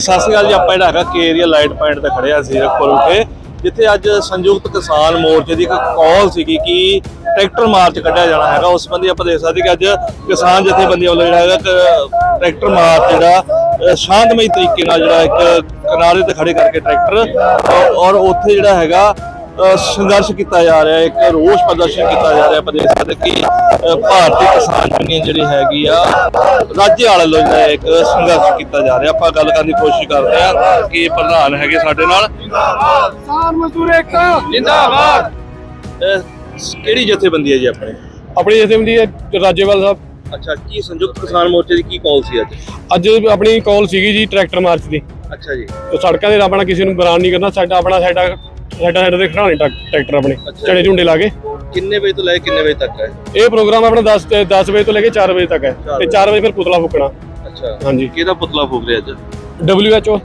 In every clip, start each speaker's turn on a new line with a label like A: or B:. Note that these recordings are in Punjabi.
A: ਸਤਿ ਸ਼੍ਰੀ ਅਕਾਲ ਜੀ, ਆਪਾਂ ਜਿਹੜਾ ਹੈਗਾ ਕੇ ਏਰੀਆ ਲਾਈਟ ਪੁਆਇੰਟ ਤੇ ਖੜੇ ਸੀ ਜ਼ੀਰਕਪੁਰ ਵਿਖੇ ਜਿੱਥੇ ਅੱਜ ਸੰਯੁਕਤ ਕਿਸਾਨ ਮੋਰਚੇ ਦੀ ਇੱਕ ਕਾਲ ਸੀਗੀ ਕਿ ਟਰੈਕਟਰ ਮਾਰਚ ਕੱਢਿਆ ਜਾਣਾ ਹੈਗਾ। ਉਸ ਸੰਬੰਧੀ ਆਪਾਂ ਦੇਖ ਸਕਦੇ ਕਿ ਅੱਜ ਕਿਸਾਨ ਜਥੇਬੰਦੀਆਂ ਵੱਲੋਂ ਜਿਹੜਾ ਹੈਗਾ ਟਰੈਕਟਰ ਮਾਰਚ ਜਿਹੜਾ ਸ਼ਾਂਤਮਈ ਤਰੀਕੇ ਨਾਲ ਜਿਹੜਾ ਇੱਕ ਕਿਨਾਰੇ ਤੇ ਖੜੇ ਕਰਕੇ ਟਰੈਕਟਰ, ਔਰ- ਉੱਥੇ ਜਿਹੜਾ ਹੈਗਾ ਸੰਘਰਸ਼ ਕੀਤਾ ਜਾ ਰਿਹਾ ਇੱਕ ਰੋਸ ਪ੍ਰਦਰਸ਼ਨ ਕੀਤਾ ਜਾ ਰਿਹਾ ਦੇਖ ਸਕਦੇ ਕਿ ਭਾਰਤੀ ਕਿਸਾਨ ਯੂਨੀਅਨ ਜਿਹੜੀ ਹੈਗੀ ਆ ਰਾਜੇ ਵਾਲੇ ਲੋਕ ਜਿਹੜਾ ਇੱਕ ਸੰਘਰਸ਼ ਕੀਤਾ ਜਾ ਰਿਹਾ। ਆਪਾਂ ਗੱਲ ਕਰਨ ਦੀ ਕੋਸ਼ਿਸ਼ ਕਰਦੇ ਆ ਕਿ ਪ੍ਰਧਾਨ ਹੈਗੇ ਸਾਡੇ ਨਾਲ।
B: ਕਿਸਾਨ ਮਜ਼ਦੂਰ ਏਕਤਾ
A: ਜਿੰਦਾਬਾਦ। ਕਿਹੜੀ ਜਥੇਬੰਦੀ ਹੈ ਜੀ ਆਪਣੇ?
B: ਆਪਣੀ ਜਥੇਬੰਦੀ ਹੈ ਰਾਜੇਵਾਲ ਸਾਹਿਬ।
A: ਅੱਛਾ ਕੀ ਸੰਯੁਕਤ ਕਿਸਾਨ ਮੋਰਚੇ ਦੀ ਕੀ ਕਾਲ ਸੀ ਅੱਜ?
B: ਅੱਜ ਆਪਣੀ ਕਾਲ ਸੀਗੀ ਜੀ ਟਰੈਕਟਰ ਮਾਰਚ ਦੀ।
A: ਅੱਛਾ ਜੀ।
B: ਤੇ ਸੜਕਾਂ ਦੇ ਆਪਣਾ ਕਿਸੇ ਨੂੰ ਬਰਾਨ ਨਹੀਂ ਕਰਨਾ ਸਾਡਾ ਆਪਣਾ ਸਾਡਾ ਸਾਡਾ ਸਾਈਡ ਤੇ ਖੜਾਣੇ ਟਰੈਕਟਰ ਆਪਣੇ। ਝੜੇ ਝੁੰਡੇ ਲਾ ਕੇ।
A: ਕਿੰਨੇ ਵਜੇ ਤੋਂ ਲੈ ਕੇ ਕਿੰਨੇ ਵਜੇ ਤੱਕ ਹੈ?
B: ਇਹ ਪ੍ਰੋਗਰਾਮ ਆਪਣਾ 10 ਤੇ 10 ਵਜੇ ਤੋਂ ਲੈ ਕੇ 4 ਵਜੇ ਤੱਕ ਹੈ। ਤੇ
A: ਵਜੇ।
B: 4 ਵਜੇ ਫਿਰ ਪੁਤਲਾ ਫੂਕਣਾ।
A: ਅੱਛਾ।
B: ਹਾਂਜੀ।
A: ਕਿਹਦਾ ਪੁਤਲਾ ਫੂਕ ਰਿਹਾ ਅੱਜ?
B: WHO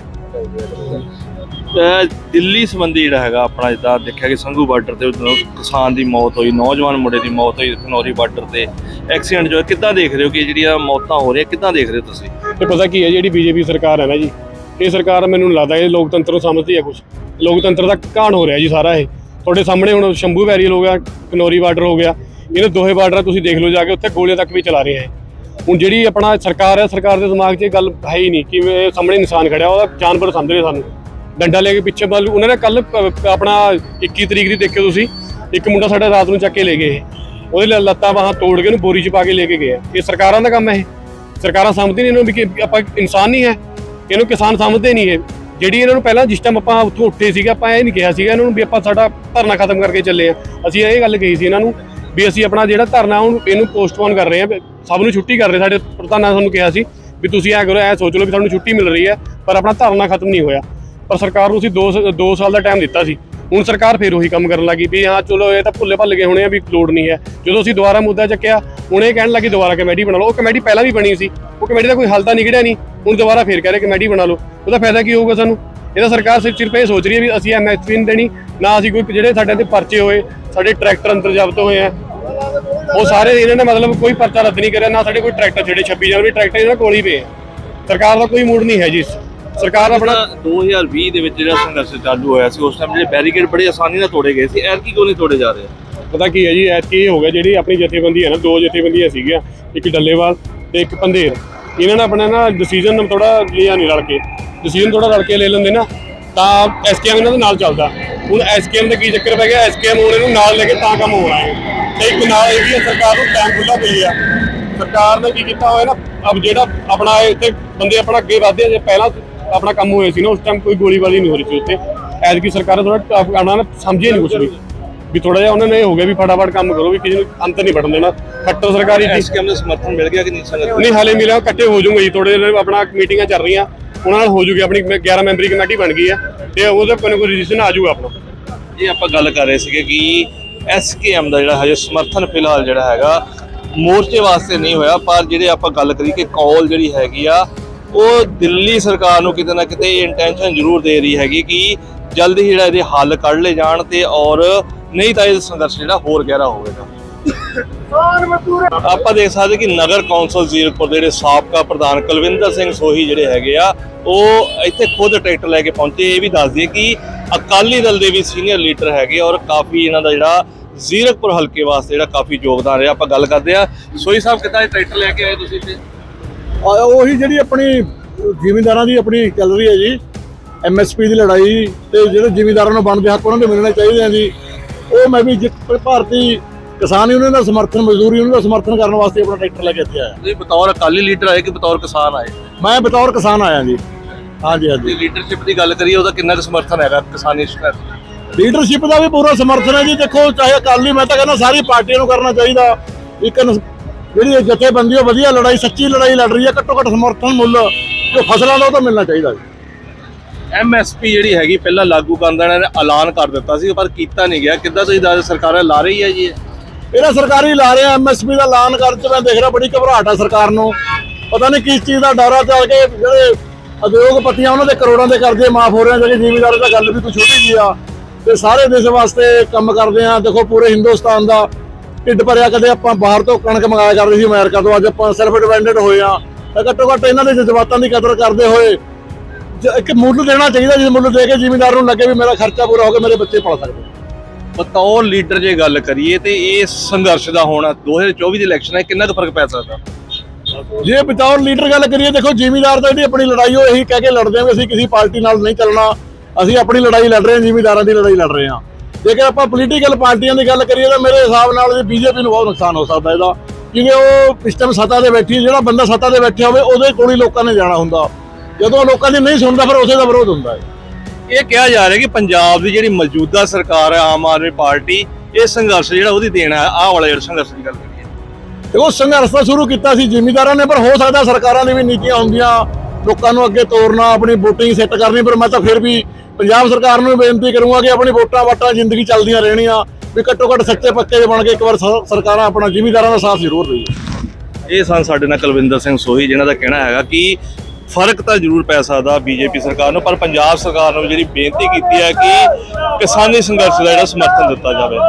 A: ਦਿੱਲੀ ਸੰਬੰਧੀ ਜਿਹੜਾ ਹੈਗਾ ਆਪਣਾ ਜਿੱਦਾਂ ਦੇਖਿਆ ਕਿ ਸੰਘੂ ਬਾਰਡਰ ਤੇ ਉਦੋਂ ਕਿਸਾਨ ਦੀ ਮੌਤ ਹੋਈ ਨੌਜਵਾਨ ਮੁੰਡੇ ਦੀ ਮੌਤ ਹੋਈ ਖਨੌਰੀ ਬਾਰਡਰ ਤੇ ਐਕਸੀਡੈਂਟ ਜੋ ਕਿੱਦਾਂ ਦੇਖ ਰਹੇ ਹੋ ਕਿ ਜਿਹੜੀਆਂ ਮੌਤਾਂ ਹੋ ਰਹੀਆਂ ਕਿੱਦਾਂ ਦੇਖ ਰਹੇ ਹੋ ਤੁਸੀਂ?
B: ਤੇ ਪਤਾ ਕੀ ਹੈ ਜਿਹੜੀ ਬੀਜੇਪੀ ਸਰਕਾਰ ਹੈ ਨਾ ਜੀ ਇਹ ਸਰਕਾਰ ਮੈਨੂੰ ਲੱਗਦਾ, ਇਹ ਲੋਕਤੰਤਰ ਨੂੰ ਸਮਝਦੀ ਹੈ ਕੁਝ ਲੋਕਤੰਤਰ ਦਾ ਘਾਣ ਹੋ ਰਿਹਾ ਜੀ ਸਾਰਾ ਇਹ। ਤੁਹਾਡੇ ਸਾਹਮਣੇ ਹੁਣ ਸ਼ੰਭੂ ਵੈਰੀਅਲ ਹੋ ਗਿਆ, ਕਨੋਰੀ ਬਾਰਡਰ ਹੋ ਗਿਆ ਇਹਨੇ ਦੋਹੇ ਬਾਰਡਰ ਤੁਸੀਂ ਦੇਖ ਲਓ ਜਾ ਕੇ, ਉੱਥੇ ਗੋਲੀਆਂ ਤੱਕ ਵੀ ਚਲਾ ਰਹੇ ਹੈ ਹੁਣ ਜਿਹੜੀ ਆਪਣਾ ਸਰਕਾਰ ਹੈ ਸਰਕਾਰ ਦੇ ਦਿਮਾਗ 'ਚ ਇਹ ਗੱਲ ਹੈ ਹੀ ਨਹੀਂ ਕਿ ਸਾਹਮਣੇ ਇਨਸਾਨ ਖੜਿਆ, ਉਹਦਾ ਜਾਨਵਰ ਸਮਝ ਰਹੇ ਸਾਨੂੰ। ਡੰਡਾ ਲੈ ਕੇ ਪਿੱਛੇ ਵੱਲ, ਉਹਨਾਂ ਨੇ ਕੱਲ ਆਪਣਾ 21 ਤਰੀਕ ਦੀ ਦੇਖਿਓ ਤੁਸੀਂ, ਇੱਕ ਮੁੰਡਾ ਸਾਡਾ ਰਾਤ ਨੂੰ ਚੱਕ ਕੇ ਲੈ ਗਏ ਇਹ। ਉਹਦੇ ਲ- ਲੱਤਾਂ ਬਾਹਾਂ ਤੋੜ ਕੇ ਉਹਨੂੰ ਬੋਰੀ 'ਚ ਪਾ ਕੇ ਲੈ ਕੇ ਗਏ ਇਹ ਸਰਕਾਰਾਂ ਦਾ ਕੰਮ ਹੈ ਇਹ। ਸਰਕਾਰਾਂ ਸਮਝਦੀ ਨਹੀਂ ਇਹਨੂੰ ਵੀ ਕਿ ਆਪਾਂ ਇਨਸਾਨ ਨਹੀਂ ਹੈ। ਇਹਨੂੰ ਕਿਸਾਨ ਸਮਝਦੇ ਨਹੀਂ ਇਹ। ਜਿਹੜੀ ਇਹਨਾਂ ਨੂੰ ਪਹਿਲਾਂ ਜਿਸ ਟਾਈਮ ਆਪਾਂ ਉੱਥੋਂ ਉੱਠੇ ਸੀਗੇ, ਆਪਾਂ ਇਹ ਨਹੀਂ ਕਿਹਾ ਸੀਗਾ ਇਹਨਾਂ ਨੂੰ ਵੀ ਆਪਾਂ ਸਾਡਾ ਧਰਨਾ ਖਤਮ ਕਰਕੇ ਚੱਲੇ ਆ ਅਸੀਂ ਇਹ ਗੱਲ ਕਹੀ ਸੀ ਇਹਨਾਂ ਨੂੰ ਵੀ ਅਸੀਂ ਆਪਣਾ ਜਿਹੜਾ ਧਰਨਾ ਉਹਨੂੰ ਇਹਨੂੰ ਪੋਸਟਪੋਨ ਕਰ ਰਹੇ ਆ ਸਭ ਨੂੰ ਛੁੱਟੀ ਕਰ ਰਹੇ ਸਾਡੇ ਪ੍ਰਧਾਨਾਂ ਨੇ ਸਾਨੂੰ ਕਿਹਾ ਸੀ ਵੀ ਤੁਸੀਂ ਐ ਕਰੋ, ਐ ਸੋਚ ਲਓ ਵੀ ਸਾਨੂੰ ਛੁੱਟੀ ਮਿਲ ਰਹੀ ਹੈ, ਪਰ ਆਪਣਾ ਧਰਨਾ ਖਤਮ ਨਹੀਂ ਹੋਇਆ। ਪਰ ਸਰਕਾਰ ਨੂੰ ਅਸੀਂ 2 2 ਸਾਲ ਦਾ ਟਾਈਮ ਦਿੱਤਾ ਸੀ। ਹੁਣ ਸਰਕਾਰ ਫੇਰ ਉਹੀ ਕੰਮ ਕਰਨ ਲੱਗੀ ਵੀ ਹਾਂ, ਚਲੋ ਇਹ ਤਾਂ ਭੁੱਲੇ ਭੱਲ ਗਏ ਹੋਣੇ ਆ ਵੀ ਲੋੜ ਨਹੀਂ ਹੈ। ਜਦੋਂ ਅਸੀਂ ਦੁਬਾਰਾ ਮੁੱਦਾ ਚੱਕਿਆ, ਹੁਣ ਇਹ ਕਹਿਣ ਲੱਗੀ, ਦੁਬਾਰਾ ਕਮੇਟੀ ਬਣਾ ਲਓ। ਉਹ ਕਮੇਟੀ ਪਹਿਲਾਂ ਵੀ ਬਣੀ ਸੀ। ਉਹ ਕਮੇਟੀ ਦਾ ਕੋਈ ਹੱਲ ਤਾਂ ਨਿਕੜਿਆ ਨਹੀਂ। ਹੁਣ ਦੁਬਾਰਾ ਫੇਰ ਕਹਿ ਰਹੇ ਕਮੇਟੀ ਬਣਾ ਲਓ। ਉਹਦਾ ਫਾਇਦਾ ਕੀ ਹੋਊਗਾ ਸਾਨੂੰ? ਇਹਦਾ ਸਰਕਾਰ ਸਿਰਫ ਸਿਰਫ ਇਹ ਸੋਚ ਰਹੀ ਹੈ ਵੀ ਅਸੀਂ ਐਮਐਸਪੀ ਨਹੀਂ ਦੇਣੀ ਨਾ ਅਸੀਂ ਕੋਈ ਜਿਹੜੇ ਸਾਡੇ ਤੇ ਪਰਚੇ ਹੋਏ ਸਾਡੇ ਟਰੈਕਟਰ ਅੰਦਰ ਜ਼ਬਤ ਹੋਏ ਆ। ਉਹ ਸਾਰੇ ਇਹਨਾਂ ਨੇ ਮਤਲਬ ਕੋਈ ਪਰਚਾ ਰੱਦ ਨਹੀਂ ਕਰਿਆ ਨਾ ਸਾਡੇ ਕੋਈ ਟਰੈਕਟਰ ਜਿਹੜੇ 26 ਜਨਵਰੀ ਟਰੈਕਟਰ ਇਹਨਾਂ ਕੋਲ ਹੀ ਪਏ ਸਰਕਾਰ ਦਾ ਕੋਈ ਮੂਡ ਨਹੀਂ ਹੈ ਜੀ ਸਰਕਾਰ ਆਪਣਾ
A: 2020 ਦੇ ਵਿੱਚ ਜਿਹੜਾ ਸੰਘਰਸ਼ ਚਾਲੂ ਹੋਇਆ ਸੀ ਉਸ ਟਾਈਮ ਜਿਹੜੇ ਬੈਰੀਕੇਡ ਬੜੀ ਆਸਾਨੀ ਨਾਲ ਤੋੜੇ ਗਏ ਸੀ। ਐਰਕੀ ਕਿਉਂ ਨਹੀਂ ਤੋੜੇ ਜਾ ਰਹੇ?
B: ਪਤਾ ਕੀ ਹੈ ਜੀ ਐਤਕੀ ਇਹ ਹੋ ਗਿਆ ਜਿਹੜੀ ਆਪਣੀ ਜਥੇਬੰਦੀ ਹੈ ਨਾ ਦੋ ਜਥੇਬੰਦੀਆਂ ਸੀਗੀਆਂ ਇੱਕ ਡੱਲੇਵਾਲ ਤੇ ਇੱਕ ਪੰਧੇਰ। ਇਹਨਾਂ ਨੇ ਆਪਣਾ ਨਾ ਡਿਸੀਜਨ ਥੋੜਾ ਲਿਆ ਨਹੀਂ ਰਲ ਕੇ। ਡਿਸੀਜਨ ਥੋੜਾ ਰਲ ਕੇ ਲੈ ਲੈਂਦੇ ਨਾ, ਤਾਂ ਐਸਕੇਐਮ ਇਹਨਾਂ ਦੇ ਨਾਲ ਚੱਲਦਾ। ਹੁਣ ਐਸਕੇਐਮ ਦਾ ਕੀ ਚੱਕਰ ਪੈ ਗਿਆ? ਐਸਕੇਐਮ ਹੁਣ ਇਹਨੂੰ ਨਾਲ ਲੈ ਕੇ ਤਾਂ ਕੰਮ ਹੋਣਾ ਹੈ। ਤੇ ਇੱਕ ਨਾਲ ਇਹ ਵੀ ਹੈ, ਸਰਕਾਰ ਨੂੰ ਟਾਈਮ ਖੁੱਲਾ ਪਈ ਆ। ਸਰਕਾਰ ਨੇ ਕੀ ਕੀਤਾ ਹੋਇਆ ਨਾ, ਅਬ ਜਿਹੜਾ ਆਪਣਾ ਇੱਥੇ ਬੰਦੇ ਆਪਣਾ ਅੱਗੇ ਵਧਦੇ ਜੇ ਪਹਿਲਾਂ ਆਪਣਾ ਕੰਮ ਹੋਇਆ ਸੀ ਨਾ, ਉਸ ਟਾਈਮ ਕੋਈ ਗੋਲੀਬਾਰੀ ਨਹੀਂ ਹੋ ਰਹੀ ਸੀ ਉੱਥੇ। ਐਤਕੀ ਸਰਕਾਰ ਥੋੜਾ ਆਪਣਾ ਕਰਨਾ ਨਾ ਸਮਝੇ ਨਹੀਂ ਕੁਝ ਵੀ। ਵੀ ਥੋੜਾ ਜਿਹਾ ਉਹਨਾਂ ਨੇ ਇਹ ਹੋ ਗਿਆ ਵੀ ਫਟਾਫਟ ਕੰਮ ਕਰੋ ਵੀ ਕਿਸੇ ਨੂੰ ਅੰਤ ਨਹੀਂ ਵੜਨ ਦੇਣਾ। ਖੱਟਰ ਸਰਕਾਰੀ ਦੀ
A: ਐਸਕੇਐਮ ਦਾ ਸਮਰਥਨ ਮਿਲ ਗਿਆ ਕਿ ਨਹੀਂ ਸੰਗਤ
B: ਨਹੀਂ ਹਾਲੇ ਮਿਲਿਆ ਇਕੱਠੇ ਹੋ ਜਾਊਗਾ ਜੀ ਥੋੜੇ ਦਿਨ ਆਪਣਾ ਮੀਟਿੰਗਾਂ ਚੱਲ ਰਹੀਆਂ ਉਹਨਾਂ ਨਾਲ ਹੋ ਜੂਗੀ ਆਪਣੀ 11 ਮੈਂਬਰੀ ਕਮੇਟੀ ਬਣ ਗਈ ਹੈ ਤੇ ਉਹਦੇ ਕੋਈ ਕੋਈ ਰਜਿਸਟਰ ਆ ਜਾਊਗਾ ਆਪਣਾ।
A: ਇਹ ਆਪਾਂ ਗੱਲ ਕਰ ਰਹੇ ਸੀਗੇ ਕਿ ਐਸਕੇਐਮ ਦਾ ਜਿਹੜਾ ਹਜੇ ਸਮਰਥਨ ਫਿਲਹਾਲ ਜਿਹੜਾ ਹੈਗਾ ਮੋਰਚੇ ਵਾਸਤੇ ਨਹੀਂ ਹੋਇਆ ਪਰ ਜਿਹੜੇ ਆਪਾਂ ਗੱਲ ਕਰੀ ਕਿ ਕਾਲ ਜਿਹੜੀ ਹੈਗੀ ਆ ਉਹ ਦਿੱਲੀ ਸਰਕਾਰ ਨੂੰ ਕਿਤੇ ਨਾ ਕਿਤੇ ਇੰਟੈਂਸ਼ਨ ਜ਼ਰੂਰ ਦੇ ਰਹੀ ਹੈਗੀ ਕਿ ਜਲਦੀ ਜਿਹੜਾ ਇਹਦੇ ਹੱਲ ਕੱਢ ਲਏ ਜਾਣ ਤੇ ਔਰ ਨਹੀਂ ਤਾਂ ਇਹ ਸੰਘਰਸ਼ ਜਿਹੜਾ ਹੋਰ ਗਹਿਰਾ ਹੋਵੇਗਾ। ਆਪਾਂ ਦੇਖ ਸਕਦੇ ਕਿ ਨਗਰ ਕੌਂਸਲ ਜ਼ੀਰਕਪੁਰ ਦੇ ਜਿਹੜੇ ਸਾਬਕਾ ਪ੍ਰਧਾਨ ਕੁਲਵਿੰਦਰ ਸਿੰਘ ਸੋਹੀ ਜਿਹੜੇ ਹੈਗੇ ਆ ਉਹ ਇੱਥੇ ਖੁਦ ਟਰੈਕਟਰ ਲੈ ਕੇ ਪਹੁੰਚੇ। ਇਹ ਵੀ ਦੱਸ ਦਈਏ ਕਿ ਅਕਾਲੀ ਦਲ ਦੇ ਵੀ ਸੀਨੀਅਰ ਲੀਡਰ ਹੈਗੇ ਔਰ ਕਾਫੀ ਇਹਨਾਂ ਦਾ ਜਿਹੜਾ ਜ਼ੀਰਕਪੁਰ ਹਲਕੇ ਵਾਸਤੇ ਜਿਹੜਾ ਕਾਫੀ ਯੋਗਦਾਨ ਰਿਹਾ। ਆਪਾਂ ਗੱਲ ਕਰਦੇ ਆ ਸੋਹੀ ਸਾਹਿਬ ਕਿੱਦਾਂ ਇਹ ਟਰੈਕਟਰ ਲੈ ਕੇ ਆਏ ਤੁਸੀਂ ਇੱਥੇ?
C: ਆ ਉਹੀ ਜਿਹੜੀ ਆਪਣੀ ਜ਼ਿਮੀਂਦਾਰਾਂ ਦੀ ਆਪਣੀ ਚੱਲ ਰਹੀ ਹੈ ਜੀ। ਐਮਐਸਪੀ ਦੀ ਲੜਾਈ ਤੇ ਜਿਹੜੇ ਜ਼ਿਮੀਂਦਾਰਾਂ ਨੂੰ ਬਣਦੇ ਹੱਕ ਉਹਨਾਂ ਦੇ ਮਿਲਣੇ ਚਾਹੀਦੇ ਆ ਜੀ। ਉਹ ਮੈਂ ਵੀ ਜਿ- ਭਾਰਤੀ ਕਿਸਾਨ ਯੂਨੀਅਨ ਦਾ ਸਮਰਥਨ ਮਜ਼ਦੂਰ ਯੂਨੀਅਨ ਦਾ ਸਮਰਥਨ ਕਰਨ ਵਾਸਤੇ ਆਪਣਾ ਟਰੈਕਟਰ ਲੈ ਕੇ ਇੱਥੇ ਆਇਆ।
A: ਤੁਸੀਂ ਬਤੌਰ ਅਕਾਲੀ ਲੀਡਰ ਆਏ ਕਿ ਬਤੌਰ ਕਿਸਾਨ ਆਏ?
C: ਮੈਂ ਬਤੌਰ ਕਿਸਾਨ ਆਇਆ ਜੀ। ਹਾਂਜੀ ਹਾਂਜੀ।
A: ਲੀਡਰਸ਼ਿਪ ਦੀ ਗੱਲ ਕਰੀਏ ਉਹਦਾ ਕਿੰਨਾ ਕੁ ਸਮਰਥਨ ਹੈਗਾ ਕਿਸਾਨੀ ਸੰਘਰਸ਼
C: ਲੀਡਰਸ਼ਿਪ ਦਾ ਵੀ ਪੂਰਾ ਸਮਰਥਨ ਹੈ ਜੀ। ਦੇਖੋ ਚਾਹੇ ਅਕਾਲੀ ਮੈਂ ਤਾਂ ਕਹਿੰਦਾ ਸਾਰੀ ਪਾਰਟੀਆਂ ਨੂੰ ਕਰਨਾ ਚਾਹੀਦਾ। ਇੱਕ ਜਿਹੜੀ ਜਥੇਬੰਦੀ ਉਹ ਵਧੀਆ ਲੜਾਈ ਸੱਚੀ ਲੜਾਈ ਲੜ ਰਹੀ ਹੈ। ਘੱਟੋ ਘੱਟ ਸਮਰਥਨ ਮੁੱਲ ਜੋ ਫਸਲਾਂ ਦਾ ਉਹ ਤਾਂ ਮਿਲਣਾ ਚਾਹੀਦਾ ਜੀ।
A: ਐਮਐਸਪੀ ਜਿਹੜੀ ਹੈਗੀ ਪਹਿਲਾਂ ਲਾਗੂ ਕਰਨ ਦਾ ਇਹਨਾਂ ਨੇ ਐਲਾਨ ਕਰ ਦਿੱਤਾ ਸੀ, ਪਰ ਕੀਤਾ ਨਹੀਂ ਗਿਆ। ਕਿੱਦਾਂ ਤੁਸੀਂ ਦੱਸ ਸਰਕਾਰਾਂ ਲਾ ਰਹੀ ਹੈ ਜੀ ਇਹ?
C: ਇਹਦਾ ਸਰਕਾਰੀ ਲਾ ਰਿਹਾ ਐਮਐਸਪੀ ਦਾ ਐਲਾਨ ਕਰਨ ਚ ਮੈਂ ਦੇਖ ਰਿਹਾ, ਬੜੀ ਘਬਰਾਹਟ ਆ ਸਰਕਾਰ ਨੂੰ। ਪਤਾ ਨਹੀਂ ਕਿਸ ਚੀਜ਼ ਦਾ ਡਰ ਆ, ਚੱਲ ਕੇ ਜਿਹੜੇ ਉਦਯੋਗਪਤੀਆਂ ਉਹਨਾਂ ਦੇ ਕਰੋੜਾਂ ਦੇ ਕਰਜ਼ੇ ਮਾਫ ਹੋ ਰਹੇ ਆ, ਜਿਹੜੇ ਜ਼ਿਮੀਂਦਾਰਾਂ ਦਾ ਗੱਲ ਵੀ ਕੋਈ ਛੋਟੀ ਜੀ ਆ। ਤੇ ਸਾਰੇ ਦੇਸ਼ ਵਾਸਤੇ ਕੰਮ ਕਰਦੇ ਆ, ਦੇਖੋ ਪੂਰੇ ਹਿੰਦੁਸਤਾਨ ਦਾ ਢਿੱਡ ਭਰਿਆ, ਕਦੇ ਆਪਾਂ ਬਾਹਰ ਤੋਂ ਕਣਕ ਮੰਗਾਇਆ ਕਰਦੇ ਸੀ ਅਮਰੀਕਾ ਤੋਂ, ਅੱਜ ਆਪਾਂ ਸੈਲਫ ਡਿਪੈਂਡੈਂਟ ਹੋਏ ਆ। ਤਾਂ ਘੱਟੋ ਘੱਟ ਇਹਨਾਂ ਦੇ ਜਜ਼ਬਾਤਾਂ ਦੀ ਕਦਰ ਕਰਦੇ ਹੋਏ ਇੱਕ ਮੁੱਲ ਦੇਣਾ ਚਾਹੀਦਾ ਜਿਸ ਮੁੱਲ ਦੇ ਕੇ ਜ਼ਿਮੀਂਦਾਰ ਨੂੰ ਲੱਗੇ ਵੀ ਮੇਰਾ ਖਰਚਾ ਪੂਰਾ ਹੋ ਗਿਆ ਮੇਰੇ ਬੱਚੇ ਪੜ ਸਕਦੇ।
A: ਬਤੌਰ ਲੀਡਰ ਜੇ ਗੱਲ ਕਰੀਏ ਤੇ ਇਹ ਸੰਘਰਸ਼ ਦਾ ਹੋਣਾ 2024 ਦੀ ਇਲੈਕਸ਼ਨ ਹੈ ਕਿੰਨਾ ਕੁ ਫ਼ਰਕ ਪੈ ਸਕਦਾ?
C: ਜੇ ਬਤੌਰ ਲੀਡਰ ਗੱਲ ਕਰੀਏ ਦੇਖੋ ਜ਼ਿਮੀਂਦਾਰ ਤਾਂ ਜਿਹੜੀ ਆਪਣੀ ਲੜਾਈ ਉਹ ਇਹੀ ਕਹਿ ਕੇ ਲੜਦੇ ਆ ਵੀ ਅਸੀਂ ਕਿਸੇ ਪਾਰਟੀ ਨਾਲ ਨਹੀਂ ਚੱਲਣਾ ਅਸੀਂ ਆਪਣੀ ਲੜਾਈ ਲੜ ਰਹੇ ਹਾਂ ਜ਼ਿਮੀਂਦਾਰਾਂ ਦੀ ਲੜਾਈ ਲੜ ਰਹੇ ਹਾਂ। ਜੇਕਰ ਆਪਾਂ ਪੋਲੀਟੀਕਲ ਪਾਰਟੀਆਂ ਦੀ ਗੱਲ ਕਰੀਏ ਤਾਂ ਮੇਰੇ ਹਿਸਾਬ ਨਾਲ ਬੀਜੇਪੀ ਨੂੰ ਬਹੁਤ ਨੁਕਸਾਨ ਹੋ ਸਕਦਾ ਇਹਦਾ। ਕਿਉਂਕਿ ਉਹ ਇਸ ਟਾਈਮ ਸੱਤਾ ਦੇ ਬੈਠੀ ਜਿਹੜਾ ਬੰਦਾ ਸੱਤਾ ਦੇ ਬੈਠਿਆ ਹੋਵੇ ਉਹਦੇ ਕੋਲ ਹੀ ਲੋਕਾਂ ਨੇ ਜਾਣਾ ਹੁੰਦਾ। ਜਦੋਂ ਲੋਕਾਂ ਦੀ ਨਹੀਂ ਸੁਣਦਾ ਫਿਰ ਉਸੇ ਦਾ ਵਿਰੋਧ ਹੁੰਦਾ ਹੈ।
A: ਇਹ ਕਿਹਾ ਜਾ ਰਿਹਾ ਕਿ ਪੰਜਾਬ ਦੀ ਜਿਹੜੀ ਮੌਜੂਦਾ ਸਰਕਾਰ ਹੈ ਆਮ ਆਦਮੀ ਪਾਰਟੀ ਇਹ ਸੰਘਰਸ਼ ਜਿਹੜਾ ਉਹਦੀ ਦੇਣਾ ਹੈ ਆਹ ਵਾਲਾ ਜਿਹੜਾ ਸੰਘਰਸ਼ ਦੀ ਗੱਲ ਕਰੀਏ।
C: ਦੇਖੋ ਸੰਘਰਸ਼ ਤਾਂ ਸ਼ੁਰੂ ਕੀਤਾ ਸੀ ਜ਼ਿਮੀਂਦਾਰਾਂ ਨੇ ਪਰ ਹੋ ਸਕਦਾ ਸਰਕਾਰਾਂ ਦੀ ਵੀ ਨੀਤੀਆਂ ਹੁੰਦੀਆਂ ਲੋਕਾਂ ਨੂੰ ਅੱਗੇ ਤੋਰਨਾ ਆਪਣੀ VOTING ਸੈੱਟ ਕਰਨੀ ਪਰ ਮੈਂ ਤਾਂ ਫਿਰ ਵੀ ਪੰਜਾਬ ਸਰਕਾਰ ਨੂੰ ਬੇਨਤੀ ਕਰੂੰਗਾ ਕਿ ਆਪਣੀ ਵੋਟਾਂ ਵਾਟਾਂ ਜ਼ਿੰਦਗੀ ਚੱਲਦੀਆਂ ਰਹਿਣੀਆਂ ਵੀ ਘੱਟੋ ਘੱਟ ਸੱਚੇ ਪੱਕੇ ਜਿਹੇ ਬਣ ਕੇ ਇੱਕ ਵਾਰ ਸਰਕਾਰਾਂ ਆਪਣਾ ਜ਼ਿਮੀਂਦਾਰਾਂ ਦਾ ਸਾਥ ਜ਼ਰੂਰ ਦੇਈਏ
A: ਇਹ ਸਨ ਸਾਡੇ ਨਾਲ ਕੁਲਵਿੰਦਰ ਸਿੰਘ ਸੋਹੀ ਜਿਨ੍ਹਾਂ ਦਾ ਕਹਿਣਾ ਹੈਗਾ ਕਿ ਫ਼ਰਕ ਤਾਂ ਜ਼ਰੂਰ ਪੈ ਸਕਦਾ ਬੀਜੇਪੀ ਸਰਕਾਰ ਨੂੰ, ਪਰ ਪੰਜਾਬ ਸਰਕਾਰ ਨੂੰ ਜਿਹੜੀ ਬੇਨਤੀ ਕੀਤੀ ਹੈ ਕਿ ਕਿਸਾਨੀ ਸੰਘਰਸ਼ ਦਾ ਜਿਹੜਾ ਸਮਰਥਨ ਦਿੱਤਾ ਜਾਵੇ।